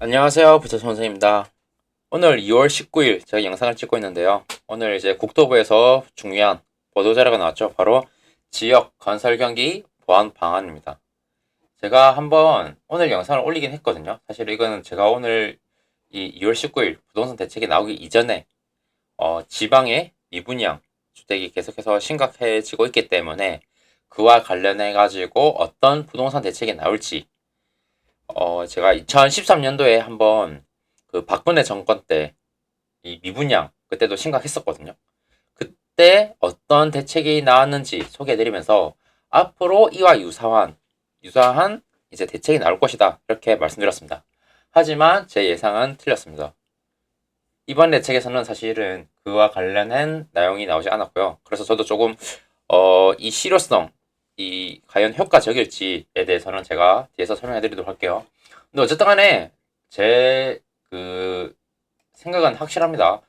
안녕하세요. 부처 선생입니다. 오늘 2월 19일 제가 영상을 찍고 있는데요. 오늘 이제 국토부에서 중요한 보도 자료가 나왔죠. 바로 지역 건설 경기 보완 방안입니다. 제가 한번 오늘 영상을 올리긴 했거든요. 사실 이거는 제가 오늘 이 2월 19일 부동산 대책이 나오기 이전에 어, 지방의 미분양 주택이 계속해서 심각해지고 있기 때문에 그와 관련해 가지고 어떤 부동산 대책이 나올지 어, 제가 2013년도에 한번 그 박근혜 정권 때 이 미분양 그때도 심각했었거든요. 그때 어떤 대책이 나왔는지 소개해드리면서 앞으로 이와 유사한 유사한 이제 대책이 나올 것이다 이렇게 말씀드렸습니다. 하지만 제 예상은 틀렸습니다. 이번 대책에서는 사실은 그와 관련한 내용이 나오지 않았고요. 그래서 저도 조금 어, 이 실효성 이 과연 효과적일지에 대해서는 제가 뒤에서 설명해 드리도록 할게요. 근데 어쨌든 간에 제 그 생각은 확실합니다.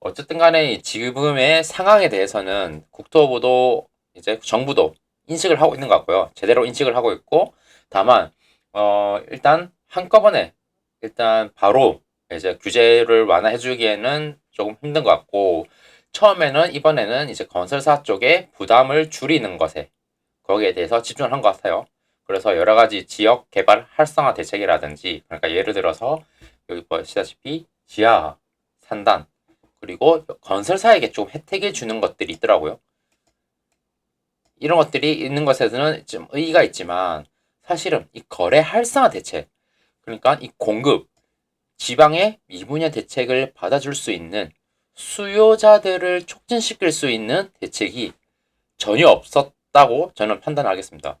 어쨌든 간에 지금의 상황에 대해서는 국토부도 이제 정부도 인식을 하고 있는 것 같고요. 제대로 인식을 하고 있고 다만 어 일단 한꺼번에 일단 바로 이제 규제를 완화해 주기에는 조금 힘든 것 같고 처음에는 이번에는 이제 건설사 쪽에 부담을 줄이는 것에 거기에 대해서 집중을 한 것 같아요. 그래서 여러 가지 지역 개발 활성화 대책이라든지 그러니까 예를 들어서 여기 보시다시피 지하 산단 그리고 건설사에게 좀 혜택을 주는 것들이 있더라고요. 이런 것들이 있는 것에서는 좀 의의가 있지만 사실은 이 거래 활성화 대책 그러니까 이 공급 지방의 미분야 대책을 받아줄 수 있는 수요자들을 촉진시킬 수 있는 대책이 전혀 없었 다고 저는 판단하겠습니다.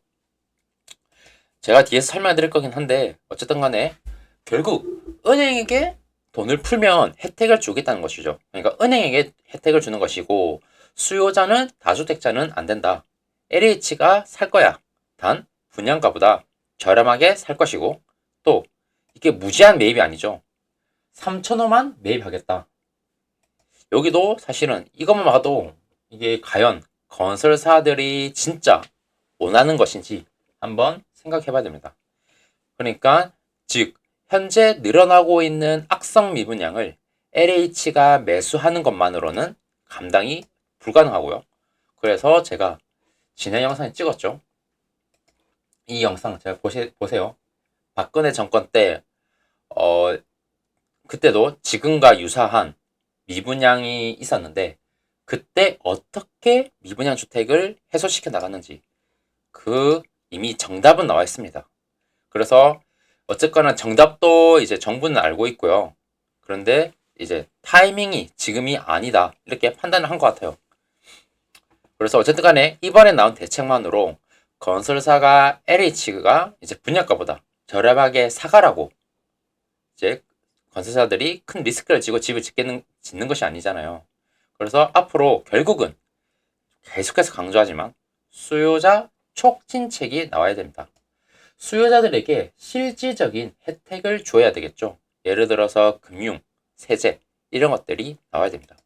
제가 뒤에서 설명드릴 거긴 한데 어쨌든 간에 결국 은행에게 돈을 풀면 혜택을 주겠다는 것이죠. 그러니까 은행에게 혜택을 주는 것이고 수요자는 다주택자는 안 된다. LH가 살 거야. 단 분양가보다 저렴하게 살 것이고 또 이게 무제한 매입이 아니죠. 3천호만 매입하겠다. 여기도 사실은 이것만 봐도 이게 과연 건설사들이 진짜 원하는 것인지 한번 생각해 봐야 됩니다. 그러니까 즉 현재 늘어나고 있는 악성 미분양을 LH가 매수하는 것만으로는 감당이 불가능하고요. 그래서 제가 지난 영상에 찍었죠. 이 영상 제가 보시, 보세요. 박근혜 정권 때, 어, 그때도 지금과 유사한 미분양이 있었는데, 그때 어떻게 미분양 주택을 해소시켜 나갔는지, 그 이미 정답은 나와 있습니다. 그래서 어쨌거나 정답도 이제 정부는 알고 있고요. 그런데 이제 타이밍이 지금이 아니다. 이렇게 판단을 한 것 같아요. 그래서 어쨌든 간에 이번에 나온 대책만으로 건설사가 LH가 이제 분양가보다 저렴하게 사가라고 이제 건설사들이 큰 리스크를 지고 집을 짓는, 짓는 것이 아니잖아요. 그래서 앞으로 결국은 계속해서 강조하지만 수요자 촉진책이 나와야 됩니다. 수요자들에게 실질적인 혜택을 줘야 되겠죠. 예를 들어서 금융, 세제 이런 것들이 나와야 됩니다.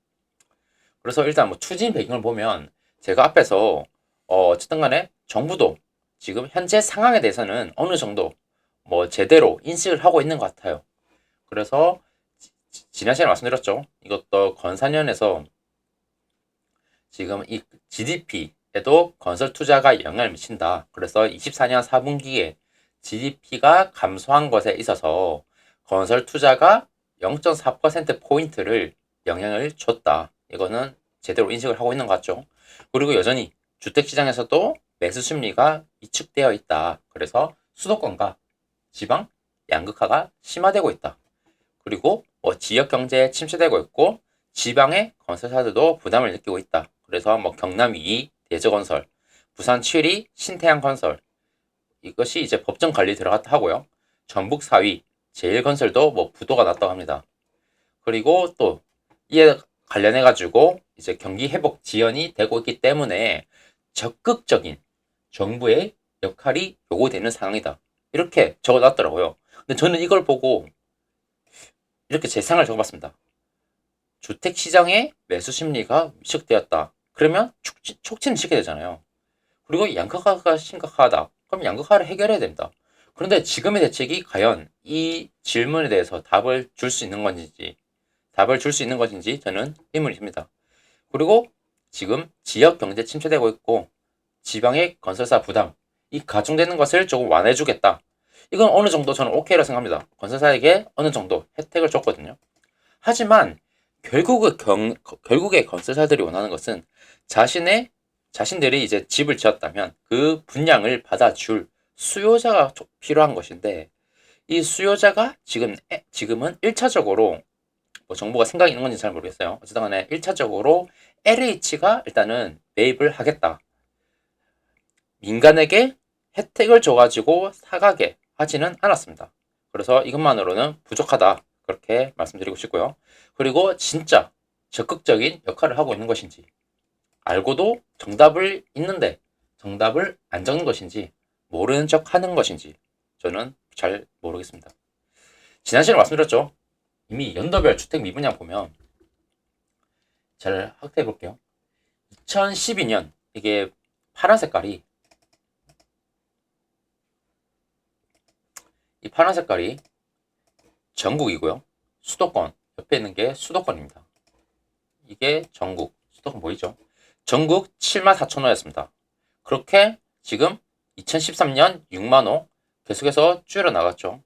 그래서 일단 뭐 추진 배경을 보면 제가 앞에서 어, 어쨌든 간에 정부도 지금 현재 상황에 대해서는 어느 정도 뭐 제대로 인식을 하고 있는 것 같아요. 그래서 지, 지난 시간에 말씀드렸죠. 이것도 건사년에서 지금 이 GDP에도 건설 투자가 영향을 미친다. 그래서 24년 4분기에 GDP가 감소한 것에 있어서 건설 투자가 0.4%포인트를 영향을 줬다. 이거는 제대로 인식을 하고 있는 것 같죠. 그리고 여전히 주택시장에서도 매수 심리가 위축되어 있다. 그래서 수도권과 지방 양극화가 심화되고 있다. 그리고 뭐 지역 경제에 침체되고 있고 지방의 건설사들도 부담을 느끼고 있다. 그래서 뭐 경남 2위 대저건설, 부산 7위 신태양건설 이것이 이제 법정 관리 들어갔다 하고요. 전북 4위 제일건설도 뭐 부도가 났다고 합니다. 그리고 또 이에 관련해 가지고 이제 경기 회복 지연이 되고 있기 때문에 적극적인 정부의 역할이 요구되는 상황이다. 이렇게 적어놨더라고요. 근데 저는 이걸 보고 이렇게 제 상을 적어봤습니다. 주택 시장의 매수 심리가 위축되었다. 그러면 촉진, 촉진을 시켜야 되잖아요. 그리고 양극화가 심각하다. 그럼 양극화를 해결해야 됩니다. 그런데 지금의 대책이 과연 이 질문에 대해서 답을 줄 수 있는 건지, 답을 줄 수 있는 것인지 저는 의문이 듭니다. 그리고 지금 지역 경제 침체되고 있고 지방의 건설사 부담, 이 가중되는 것을 조금 완화해주겠다. 이건 어느 정도 저는 오케이라 생각합니다. 건설사에게 어느 정도 혜택을 줬거든요. 하지만 결국의 경, 결국에 건설사들이 원하는 것은 자신의 자신들이 이제 집을 지었다면 그 분양을 받아줄 수요자가 조- 필요한 것인데 이 수요자가 지금 에- 지금은 1차적으로 뭐 정부가 생각이 있는 건지 잘 모르겠어요. 어쨌든 간에 1차적으로 LH가 일단은 매입을 하겠다. 민간에게 혜택을 줘가지고 사가게 하지는 않았습니다. 그래서 이것만으로는 부족하다. 그렇게 말씀드리고 싶고요. 그리고 진짜 적극적인 역할을 하고 있는 것인지, 알고도 정답을 있는데 정답을 안 적는 것인지, 모르는 척 하는 것인지, 저는 잘 모르겠습니다. 지난 시간에 말씀드렸죠. 이미 연도별 주택 미분양 보면 잘 확대해 볼게요. 2012년 이게 파란 색깔이 이 파란 색깔이 전국이고요. 수도권 옆에 있는 게 수도권입니다. 이게 전국 수도권 보이죠? 전국 7만 4천 호였습니다. 그렇게 지금 2013년 6만 호 계속해서 줄여 나갔죠.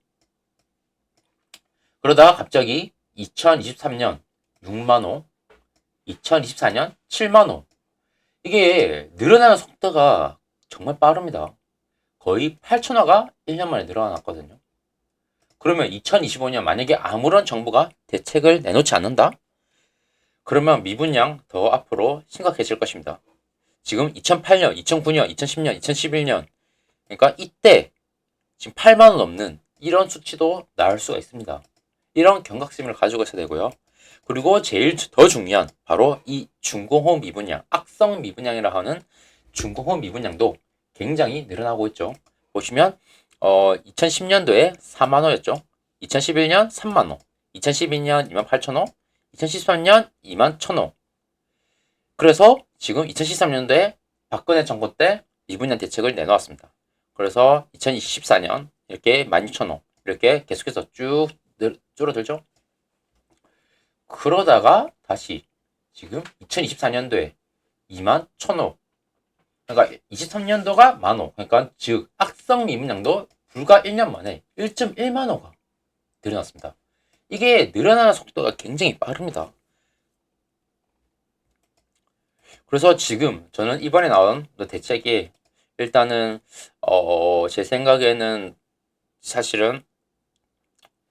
그러다가 갑자기 2023년 6만 호, 2024년 7만 호. 이게 늘어나는 속도가 정말 빠릅니다. 거의 8천 호가 1년 만에 늘어났거든요. 그러면 2025년 만약에 아무런 정부가 대책을 내놓지 않는다? 그러면 미분양 더 앞으로 심각해질 것입니다. 지금 2008년, 2009년, 2010년, 2011년 그러니까 이때 지금 8만 원 넘는 이런 수치도 나올 수가 있습니다. 이런 경각심을 가지고 있어야 되고요. 그리고 제일 더 중요한 바로 이 중공호 미분양, 악성 미분양이라 하는 중공호 미분양도 굉장히 늘어나고 있죠. 보시면 어, 2010년도에 4만 호였죠. 2011년 3만 호, 2012년 2만 8천 호, 2013년 2만 1천 호. 그래서 지금 2013년도에 박근혜 정부 때 미분양 대책을 내놓았습니다. 그래서 2024년 이렇게 16,000호 이렇게 계속해서 쭉 늘, 줄어들죠. 그러다가 다시 지금 2024년도에 2만 1,000호 그러니까 23년도가 만호 그러니까 즉 악성 미분양도 불과 1년 만에 1.1만 호가 늘어났습니다. 이게 늘어나는 속도가 굉장히 빠릅니다. 그래서 지금 저는 이번에 나온 대책이 일단은 어, 제 생각에는 사실은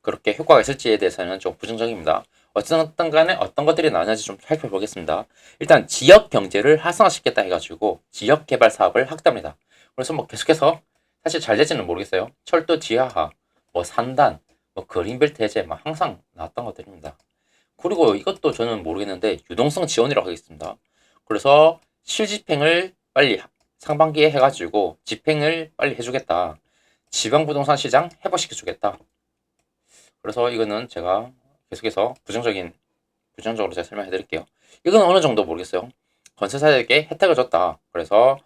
그렇게 효과가 있을지에 대해서는 좀 부정적입니다. 어쨌든 간에 어떤 것들이 나오는지 좀 살펴보겠습니다. 일단 지역 경제를 활성화시켰다 해가지고 지역 개발 사업을 확대합니다. 그래서 뭐 계속해서 사실 잘 될지는 모르겠어요. 철도 지하화, 뭐 산단, 뭐 그린벨트 해제 막 항상 나왔던 것들입니다. 그리고 이것도 저는 모르겠는데 유동성 지원이라고 하겠습니다. 그래서 실집행을 빨리 상반기에 해가지고 집행을 빨리 해주겠다. 지방 부동산 시장 회복시켜주겠다. 그래서 이거는 제가 계속해서 부정적인 부정적으로 제가 설명해 드릴게요. 이건 어느 정도 모르겠어요. 건설사에게 혜택을 줬다. 그래서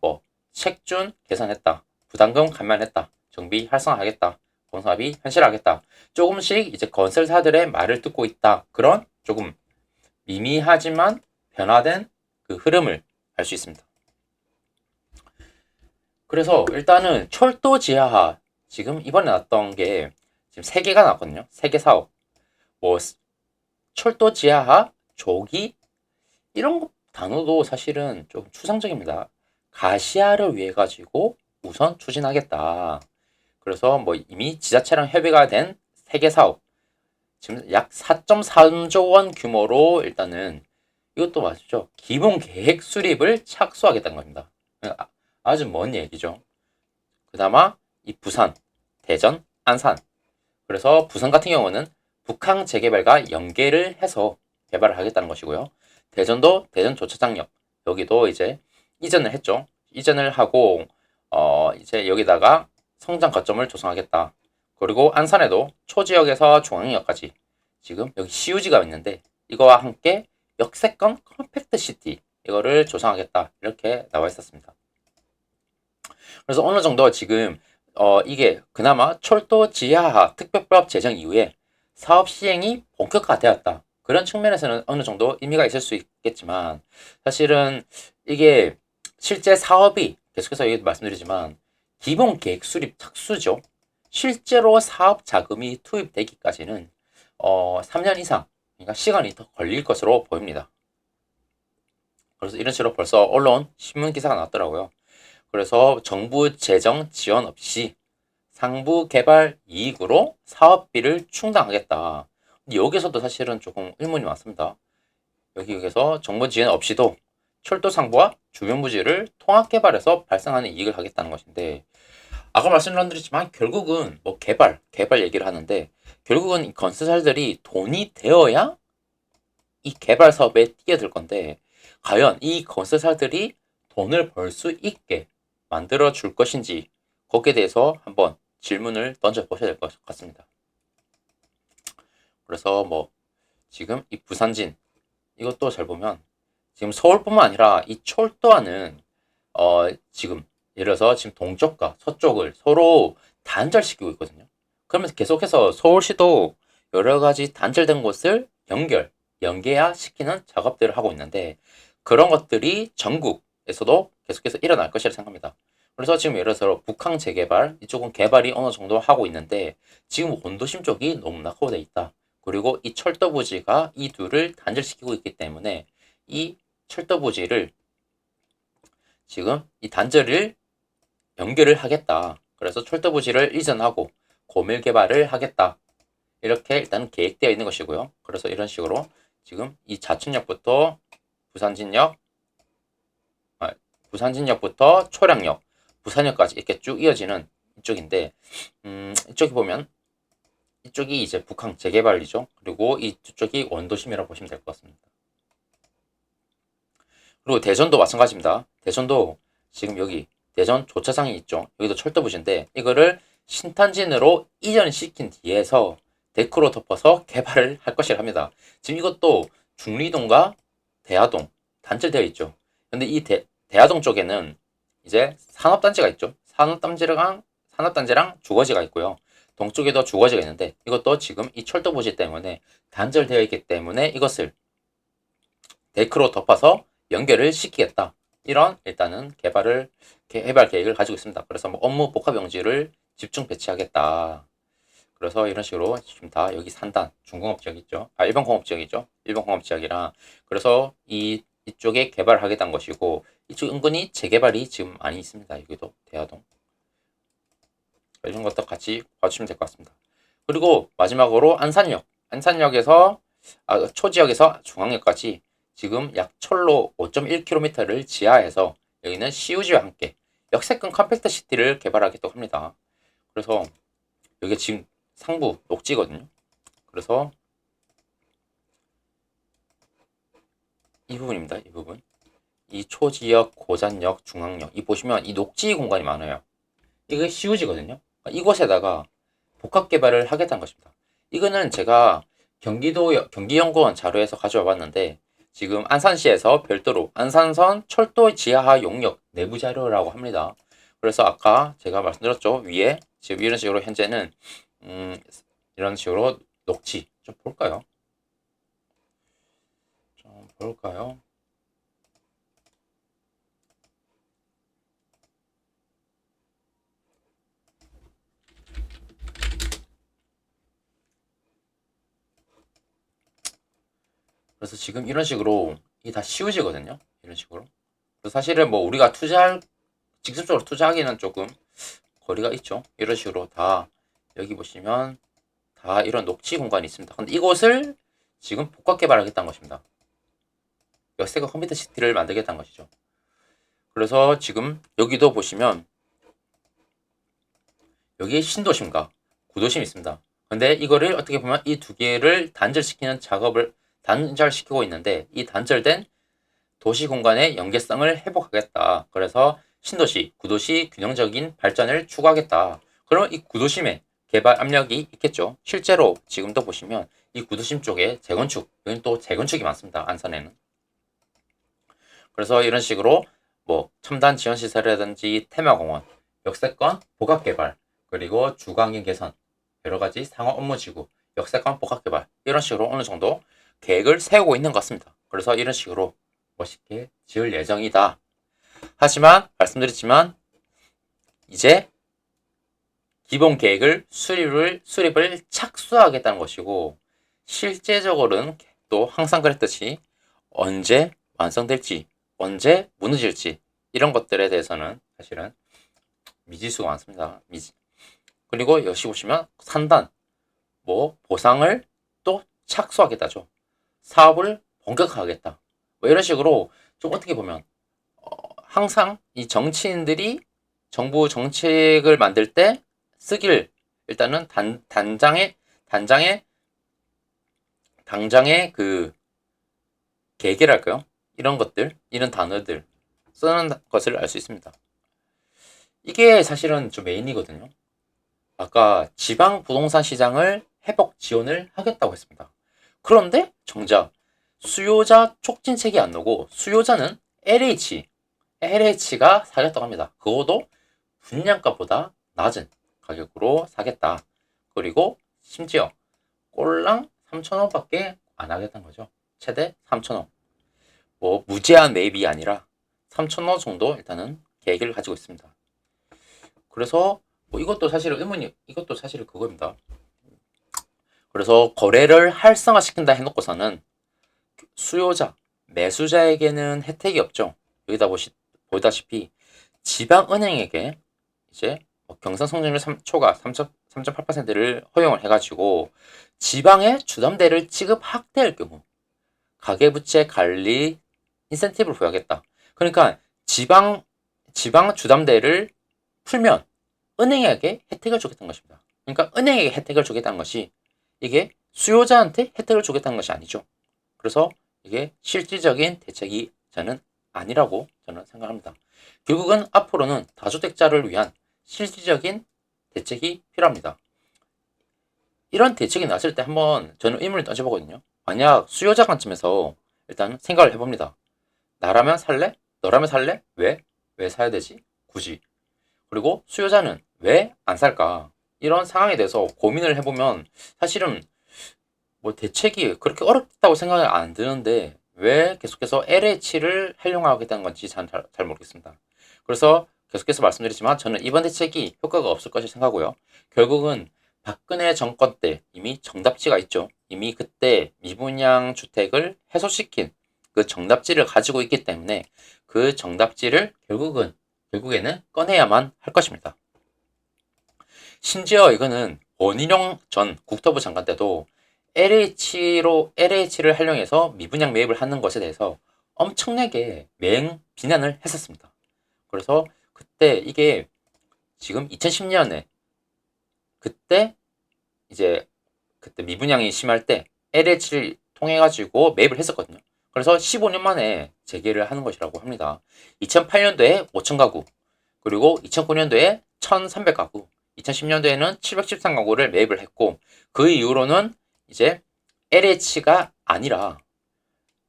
뭐 책준 개선했다. 부담금 감면했다. 정비 활성화하겠다. 공사비 현실화하겠다. 조금씩 이제 건설사들의 말을 듣고 있다. 그런 조금 미미하지만 변화된 그 흐름을 알 수 있습니다. 그래서 일단은 철도 지하화 지금 이번에 나왔던 게 지금 세 개가 나왔거든요. 세 개 사업. 뭐 철도 지하화, 조기 이런 거 단어도 사실은 좀 추상적입니다. 가시화를 위해 가지고 우선 추진하겠다. 그래서 뭐 이미 지자체랑 협의가 된 세개 사업 지금 약 4.3조 원 규모로 일단은 이것도 맞죠. 기본 계획 수립을 착수하겠다는 겁니다. 아- 아주 먼 얘기죠. 그나마 이 부산, 대전, 안산. 그래서 부산 같은 경우는 북항 재개발과 연계를 해서 개발을 하겠다는 것이고요. 대전도 대전 조차장역 여기도 이제 이전을 했죠. 이전을 하고 어 이제 여기다가 성장 거점을 조성하겠다. 그리고 안산에도 초지역에서 중앙역까지 지금 여기 시우지가 있는데 이거와 함께 역세권 컴팩트 시티 이거를 조성하겠다 이렇게 나와 있었습니다. 그래서 어느 정도 지금 어, 이게 그나마 철도 지하화 특별법 제정 이후에 사업 시행이 본격화되었다. 그런 측면에서는 어느 정도 의미가 있을 수 있겠지만 사실은 이게 실제 사업이 계속해서 여기 말씀드리지만 기본 계획 수립 착수죠. 실제로 사업 자금이 투입되기까지는 어, 3년 이상 그러니까 시간이 더 걸릴 것으로 보입니다. 그래서 이런 식으로 벌써 언론 신문 기사가 나왔더라고요. 그래서 정부 재정 지원 없이 상부 개발 이익으로 사업비를 충당하겠다. 여기서도 사실은 조금 의문이 많습니다. 여기 여기서 정부 지원 없이도 철도 상부와 주변 부지를 통합 개발해서 발생하는 이익을 하겠다는 것인데 아까 말씀드렸지만 결국은 뭐 개발, 개발 얘기를 하는데 결국은 이 건설사들이 돈이 되어야 이 개발 사업에 뛰어들 건데 과연 이 건설사들이 돈을 벌 수 있게 만들어 줄 것인지 거기에 대해서 한번 질문을 던져 보셔야 될 것 같습니다. 그래서 뭐 지금 이 부산진 이것도 잘 보면 지금 서울뿐만 아니라 이 철도와는 어 지금 예를 들어서 지금 동쪽과 서쪽을 서로 단절시키고 있거든요. 그러면서 계속해서 서울시도 여러 가지 단절된 곳을 연결, 연계화 시키는 작업들을 하고 있는데 그런 것들이 전국에서도 계속해서 일어날 것이라 생각합니다. 그래서 지금 예를 들어서 북항 재개발 이쪽은 개발이 어느 정도 하고 있는데 지금 원도심 쪽이 너무 낙후돼 있다. 그리고 이 철도 부지가 이 둘을 단절시키고 있기 때문에 이 철도 부지를 지금 이 단절을 연결을 하겠다. 그래서 철도 부지를 이전하고 고밀 개발을 하겠다. 이렇게 일단 계획되어 있는 것이고요. 그래서 이런 식으로 지금 이 자춘역부터 부산진역, 아, 부산진역부터 초량역, 부산역까지 이렇게 쭉 이어지는 이쪽인데, 음, 이쪽에 보면 이쪽이 이제 북항 재개발이죠. 그리고 이쪽이 원도심이라고 보시면 될 것 같습니다. 그리고 대전도 마찬가지입니다. 대전도 지금 여기 대전 조차장이 있죠. 여기도 철도부지인데 이거를 신탄진으로 이전시킨 뒤에서 데크로 덮어서 개발을 할 것이라 합니다. 지금 이것도 중리동과 대하동 단절되어 있죠. 근데 이 대, 대하동 쪽에는 이제 산업단지가 있죠. 산업단지랑 산업단지랑 주거지가 있고요. 동쪽에도 주거지가 있는데 이것도 지금 이 철도 부지 때문에 단절되어 있기 때문에 이것을 데크로 덮어서 연결을 시키겠다. 이런 일단은 개발을 개발 계획을 가지고 있습니다. 그래서 뭐 업무 복합 용지를 집중 배치하겠다. 그래서 이런 식으로 지금 다 여기 산단 중공업 지역 있죠. 아 일반 공업 지역이죠. 일반 공업 지역이랑 그래서 이 이쪽에 개발하겠다는 것이고 이쪽 은근히 재개발이 지금 많이 있습니다. 여기도 대하동 이런 것도 같이 봐주시면 될 것 같습니다. 그리고 마지막으로 안산역 안산역에서 아, 초지역에서 중앙역까지 지금 약 철로 5.1km를 지하해서 여기는 CUG와 함께 역세권 컴팩트 시티를 개발하겠다고 합니다. 그래서 여기 지금 상부 녹지거든요. 그래서 이 부분입니다. 이 부분. 이 초지역, 고잔역, 중앙역. 이 보시면 이 녹지 공간이 많아요. 이게 CUG거든요. 이곳에다가 복합 개발을 하겠다는 것입니다. 이거는 제가 경기도 경기연구원 자료에서 가져와 봤는데 지금 안산시에서 별도로 안산선 철도 지하화 용역 내부 자료라고 합니다. 그래서 아까 제가 말씀드렸죠. 위에 지금 이런 식으로 현재는 음, 이런 식으로 녹지 좀 볼까요? 좀 볼까요? 그래서 지금 이런 식으로 이게 다 씌워지거든요. 이런 식으로. 사실은 뭐 우리가 투자할 직접적으로 투자하기는 조금 거리가 있죠. 이런 식으로 다 여기 보시면 다 이런 녹지 공간이 있습니다. 근데 이곳을 지금 복합 개발하겠다는 것입니다. 역세권 컴퓨터 시티를 만들겠다는 것이죠. 그래서 지금 여기도 보시면 여기 신도심과 구도심이 있습니다. 근데 이거를 어떻게 보면 이 두 개를 단절시키는 작업을 단절시키고 있는데 이 단절된 도시 공간의 연계성을 회복하겠다. 그래서 신도시, 구도시 균형적인 발전을 추구하겠다. 그럼 이 구도심에 개발 압력이 있겠죠. 실제로 지금도 보시면 이 구도심 쪽에 재건축, 여기 또 재건축이 많습니다. 안산에는. 그래서 이런 식으로 뭐 첨단 지원 시설이라든지 테마 공원, 역세권 복합 개발 그리고 주관경 개선, 여러 가지 상호 업무 지구, 역세권 복합 개발 이런 식으로 어느 정도 계획을 세우고 있는 것 같습니다. 그래서 이런 식으로 멋있게 지을 예정이다. 하지만 말씀드렸지만 이제 기본 계획을 수립을 수립을 착수하겠다는 것이고 실제적으로는 또 항상 그랬듯이 언제 완성될지 언제 무너질지 이런 것들에 대해서는 사실은 미지수가 많습니다. 미지. 그리고 역시 보시면 산단 뭐 보상을 또 착수하겠다죠. 사업을 본격화하겠다. 뭐 이런 식으로 좀 어떻게 보면 어, 항상 이 정치인들이 정부 정책을 만들 때 쓰길 일단은 단, 단장의 단장의 당장의 그 계계랄까요? 이런 것들, 이런 단어들 쓰는 것을 알 수 있습니다. 이게 사실은 좀 메인이거든요. 아까 지방 부동산 시장을 회복 지원을 하겠다고 했습니다. 그런데 정작 수요자 촉진책이 안 나오고 수요자는 LH, LH가 사겠다고 합니다. 그것도 분양가보다 낮은 가격으로 사겠다. 그리고 심지어 꼴랑 3,000원밖에 안 하겠다는 거죠. 최대 3,000원. 뭐 무제한 매입이 아니라 3,000원 정도 일단은 계획을 가지고 있습니다. 그래서 뭐 이것도 사실 의문이 이것도 사실 그겁니다. 그래서 거래를 활성화시킨다 해놓고서는 수요자, 매수자에게는 혜택이 없죠. 여기다 보시, 보다시피 지방은행에게 이제 뭐 경상 성장률 3초가 3.8%를 허용을 해가지고 지방의 주담대를 지급 확대할 경우 가계부채 관리 인센티브를 부여하겠다. 그러니까 지방 지방 주담대를 풀면 은행에게 혜택을 주겠다는 것입니다. 그러니까 은행에게 혜택을 주겠다는 것이 이게 수요자한테 혜택을 주겠다는 것이 아니죠. 그래서 이게 실질적인 대책이 저는 아니라고 저는 생각합니다. 결국은 앞으로는 다주택자를 위한 실질적인 대책이 필요합니다. 이런 대책이 나왔을 때 한번 저는 의문을 던져보거든요. 만약 수요자 관점에서 일단 생각을 해봅니다. 나라면 살래? 너라면 살래? 왜? 왜 사야 되지? 굳이. 그리고 수요자는 왜 안 살까? 이런 상황에 대해서 고민을 해보면 사실은 뭐 대책이 그렇게 어렵다고 생각이 안 드는데 왜 계속해서 LH를 활용하겠다는 건지 잘, 잘 모르겠습니다. 그래서 계속해서 말씀드리지만 저는 이번 대책이 효과가 없을 것이 생각하고요. 결국은 박근혜 정권 때 이미 정답지가 있죠. 이미 그때 미분양 주택을 해소시킨 그 정답지를 가지고 있기 때문에 그 정답지를 결국은 결국에는 꺼내야만 할 것입니다. 심지어 이거는 원희룡 전 국토부 장관 때도 LH로 LH를 활용해서 미분양 매입을 하는 것에 대해서 엄청나게 맹 비난을 했었습니다. 그래서 그때 이게 지금 2010년에 그때 이제 그때 미분양이 심할 때 LH를 통해 가지고 매입을 했었거든요. 그래서 15년 만에 재개를 하는 것이라고 합니다. 2008년도에 5천 가구, 그리고 2009년도에 1,300가구, 2010년도에는 713가구를 매입을 했고 그 이후로는 이제 LH가 아니라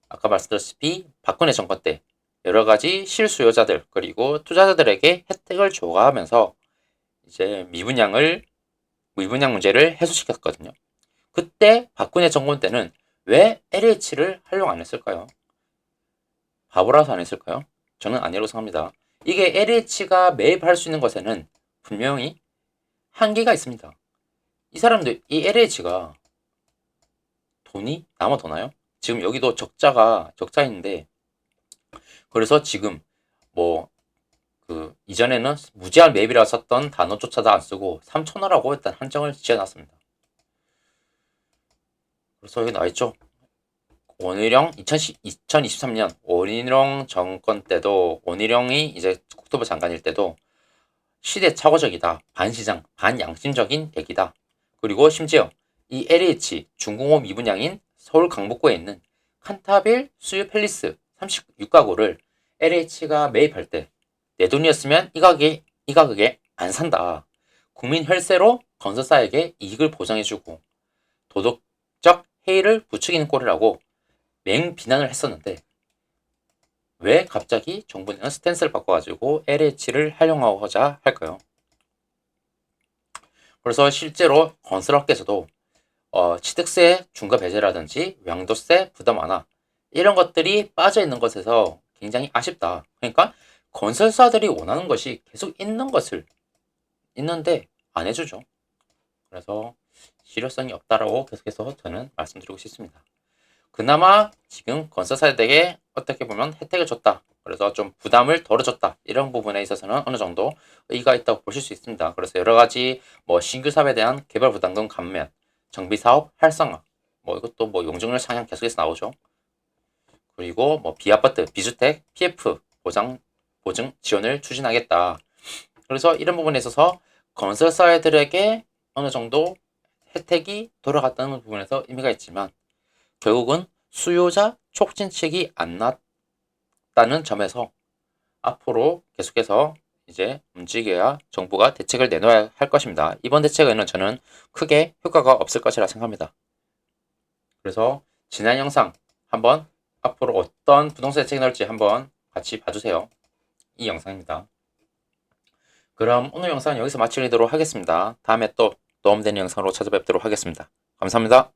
아까 말씀드렸다시피 박근혜 정권 때 여러 가지 실수요자들 그리고 투자자들에게 혜택을 줘가면서 이제 미분양을 미분양 문제를 해소시켰거든요. 그때 박근혜 정권 때는 왜 LH를 활용 안 했을까요? 바보라서 안 했을까요? 저는 아니라고 생각합니다. 이게 LH가 매입할 수 있는 것에는 분명히 한계가 있습니다. 이 사람들, 이 LH가 돈이 남아 도나요? 지금 여기도 적자가 적자인데 그래서 지금 뭐 그 이전에는 무제한 매입이라 썼던 단어조차도 안 쓰고 3천원라고 일단 한정을 지어놨습니다. 그래서 여기 나와있죠. 원희룡 2010, 2023년 원희룡 정권 때도 원희룡이 이제 국토부 장관일 때도 시대착오적이다. 반시장, 반양심적인 얘기다. 그리고 심지어 이 LH 중공업 미분양인 서울 강북구에 있는 칸타빌 수유 팰리스 36가구를 LH가 매입할 때 내 돈이었으면 이 가격에, 이 가격에 안 산다. 국민 혈세로 건설사에게 이익을 보장해주고 도덕 적 해이를 부추기는 꼴이라고 맹 비난을 했었는데 왜 갑자기 정부는 스탠스를 바꿔가지고 LH를 활용하고자 할까요? 그래서 실제로 건설업계에서도 어, 취득세 중과 배제라든지 양도세 부담 완화 이런 것들이 빠져 있는 것에서 굉장히 아쉽다. 그러니까 건설사들이 원하는 것이 계속 있는 것을 있는데 안 해주죠. 그래서 실효성이 없다라고 계속해서 저는 말씀드리고 싶습니다. 그나마 지금 건설사들에게 어떻게 보면 혜택을 줬다. 그래서 좀 부담을 덜어줬다. 이런 부분에 있어서는 어느 정도 의의가 있다고 보실 수 있습니다. 그래서 여러 가지 뭐 신규 사업에 대한 개발 부담금 감면, 정비 사업 활성화, 뭐 이것도 뭐 용적률 상향 계속해서 나오죠. 그리고 뭐 비아파트, 비주택, PF 보장 보증 지원을 추진하겠다. 그래서 이런 부분에 있어서 건설사들에게 어느 정도 혜택이 돌아갔다는 부분에서 의미가 있지만 결국은 수요자 촉진책이 안 났다는 점에서 앞으로 계속해서 이제 움직여야 정부가 대책을 내놓아야 할 것입니다. 이번 대책에는 저는 크게 효과가 없을 것이라 생각합니다. 그래서 지난 영상 한번 앞으로 어떤 부동산 대책이 나올지 한번 같이 봐주세요. 이 영상입니다. 그럼 오늘 영상은 여기서 마치도록 하겠습니다. 다음에 또 도움되는 영상으로 찾아뵙도록 하겠습니다. 감사합니다.